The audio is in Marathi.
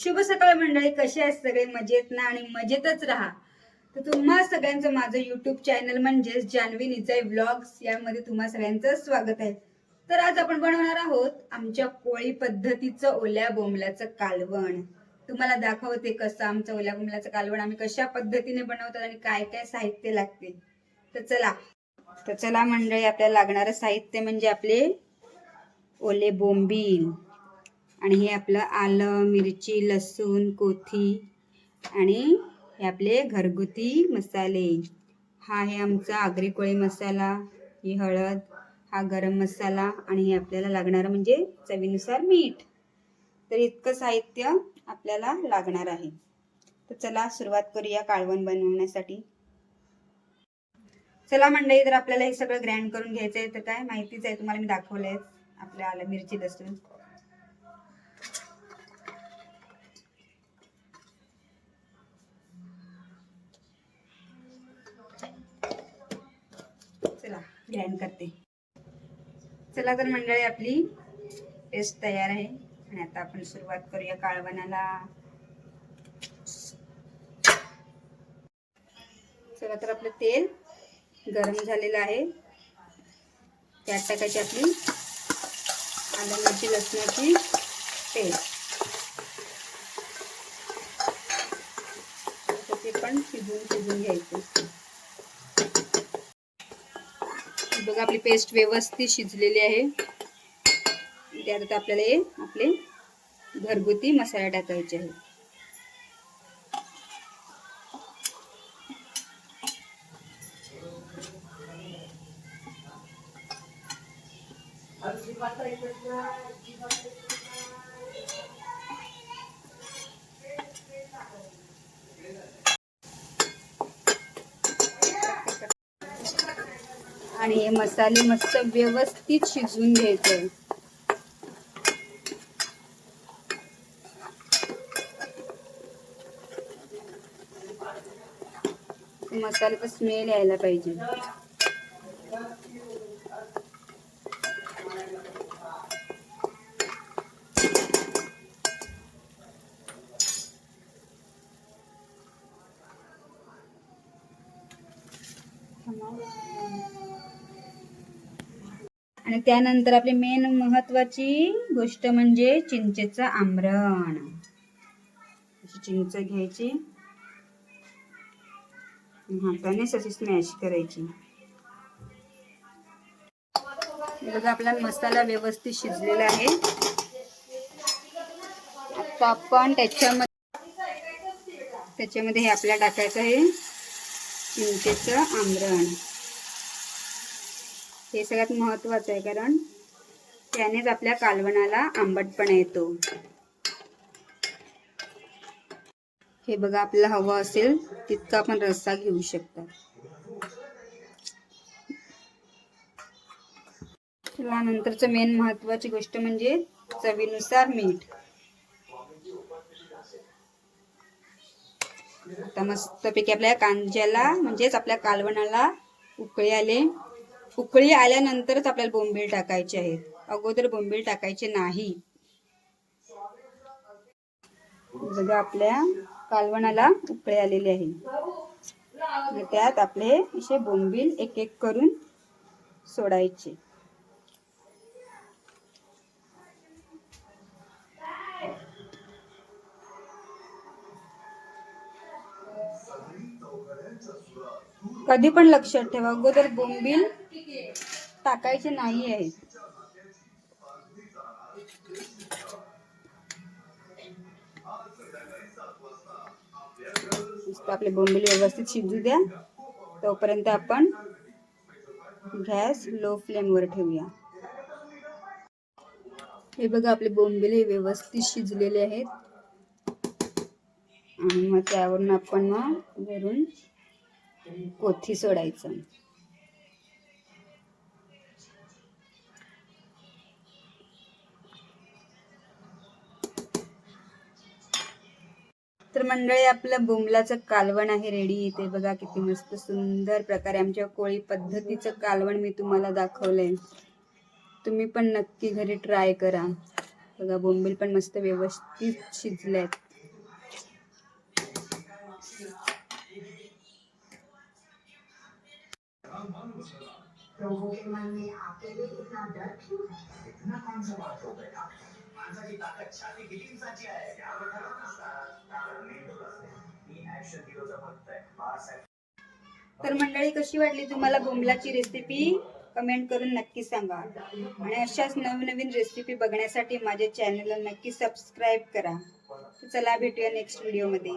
शुभ सकाळ मंडळी कसे आहेत सगळे? मजेत ना? आणि मजेतच राहा. तर तुम्हा सगळ्यांचं माझं युट्यूब चॅनल म्हणजेच जान्हवी निजाई व्लॉग्स यामध्ये तुम्हा सगळ्यांचं स्वागत आहे. तर आज आपण बनवणार आहोत आमच्या कोळी पद्धतीचं ओल्या बोंबल्याचं कालवण. तुम्हाला दाखवते कसं आमचं ओल्या बोंबल्याचं कालवण आम्ही कशा पद्धतीने बनवतात आणि काय काय साहित्य लागते. तर चला. तर चला मंडळी आपल्याला लागणारं साहित्य म्हणजे आपले ओले बोंबील. आणि हे आपलं आलं मिरची लसूण कोथी आणि हे आपले घरगुती मसाले. हा आहे आमचा आगरी कोळी मसाला ही हळद हा गरम मसाला आणि हे आपल्याला लागणारं म्हणजे चवीनुसार मीठ. तर इतकं साहित्य आपल्याला लागणार आहे. तर चला सुरुवात करूया काळवण बनवण्यासाठी. चला मंडळी तर आपल्याला हे सगळं ग्रँड करून घ्यायचं आहे तर काय माहितीच आहे तुम्हाला मी दाखवलं आहे आपल्या आलं मिरची लसूण. चला करते. चला तर मंडळी आपली पेस्ट तयार आहे. आणि आता आपण सुरुवात करूया काळवणाला चला तर आपलं तेल गरम झालेलं आहे. त्यात टाकायची आपली आलं मिरची लसणाची पेस्ट. ते पण शिजून शिजून घ्यायचं. बघा आपली पेस्ट व्यवस्थित शिजलेली आहे. त्यात आता आपल्याला हे आपले घरगुती मसाला टाकायचे आहे आणि हे मसाले मस्त व्यवस्थित शिजवून घ्यायचे. मसाल्याचा स्मेल यायला पाहिजे. आणि त्यानंतर आपली मेन महत्वाची गोष्ट म्हणजे चिंचेचं आमरण. अशी चिंच घ्यायची. हाताने अशी स्मॅश करायची. बघा आपला मसाला व्यवस्थित शिजलेला आहे. आता आपण त्याच्यामध्ये त्याच्यामध्ये हे आपल्याला टाकायचं आहे चिंचेचं आमरण. हे सगळ्यात महत्वाचं आहे कारण त्यानेच आपल्या कालवणाला आंबटपणा येतो. हे बघा आपल्याला हवं असेल तितका आपण रस्सा घेऊ शकता. नंतरचं मेन महत्वाची गोष्ट म्हणजे चवीनुसार मीठ. आता मस्तपैकी आपल्या कांज्याला म्हणजेच आपल्या कालवणाला उकळी आले. उकळी आल्यानंतरच आपल्याला बोंबील टाकायचे आहेत. अगोदर बोंबील टाकायचे नाही. बघा आपल्या कालवणाला उकळी आलेली आहे. त्यात आपले असे बोंबील एक एक करून सोडायचे. कधी पण लक्षात ठेवा अगोदर बोंबील टाकायचे नाही आहे. आपले बोंबील व्यवस्थित शिजू द्या. तोपर्यंत आपण गॅस लो फ्लेमवर ठेवूया. हे बघा आपले बोंबील हे व्यवस्थित शिजलेले आहेत. आणि मग त्यावरून आपण मग वरून कोथी सोडायचं. तर मंडळी आपलं बोंबलाचं कालवण आहे रेडी इथे बघा किती मस्त सुंदर प्रकारे आमच्या कोळी पद्धतीचं कालवण मी तुम्हाला दाखवलंय. तुम्ही पण नक्की घरी ट्राय करा. बघा बोंबील पण मस्त व्यवस्थित शिजले आहेत लोगों के मन में आपके लिए इतना डर क्यों है इतना कौन सा बात हो गया माणसाची ताकद छाती किती आहे यावर ठरत नसतात कारण मेंदूच असते मी ऍक्शन हिरोचा भक्त आहे बाळासाहेब तर मंडळी कशी वाटली तुम्हाला बोंबलाची रेसिपी कमेंट करून नक्की सांगा. आणि अशाच नवनवीन रेसिपी बघण्यासाठी माझ्या चॅनलला नक्की सबस्क्राईब करा. चला भेटूया नेक्स्ट व्हिडिओमध्ये